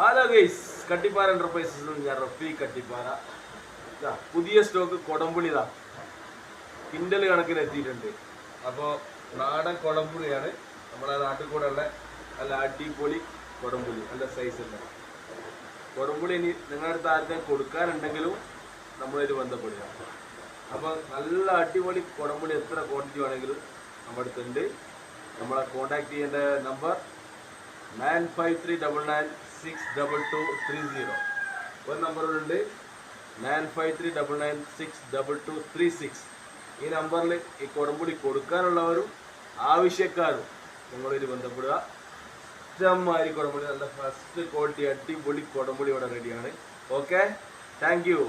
Hello guys Kattippara enterprises ഞാൻ റഫി കട്ടിപ്പാറ പുതിയ stock കൊടംപുളി ഇതാ. കിൻഡൽ കണക്കിന് എത്തിയിട്ടുണ്ട് അപ്പോൾ നാടൻ കൊടംപുളിയാണ്. നമ്മുടെ നാട്ടിൽ കൂടെ ഉള്ള നല്ല അടിപൊളി കൊടംപുളി. നല്ല സൈസ് ഉണ്ട് കൊടംപുളി ഇനി നിങ്ങളുടെ അടുത്ത് ആരുടെ കൊടുക്കാനുണ്ടെങ്കിലും നമ്മളൊരു ബന്ധപ്പെടുക. അപ്പോൾ നല്ല അടിപൊളി കൊടംപുളി എത്ര ക്വാണ്ടിറ്റി വേണമെങ്കിലും നമ്മുടെ അടുത്തുണ്ട്. നമ്മളെ കോൺടാക്ട് ചെയ്യേണ്ട number nine five three double nine six double two three zero. ഒരു nine five three double nine six double two three six. ഈ നമ്പറിൽ ഈ കൊടുമ്പുടി കൊടുക്കാനുള്ളവരും ആവശ്യക്കാരും നിങ്ങളിത് ബന്ധപ്പെടുക. ഇഷ്ടംമാതിരി കുടമ്പുളി നല്ല ഫസ്റ്റ് ക്വാളിറ്റി അടിപൊളി കുടമ്പുളി ഇവിടെ റെഡിയാണ് ഓക്കെ താങ്ക് യു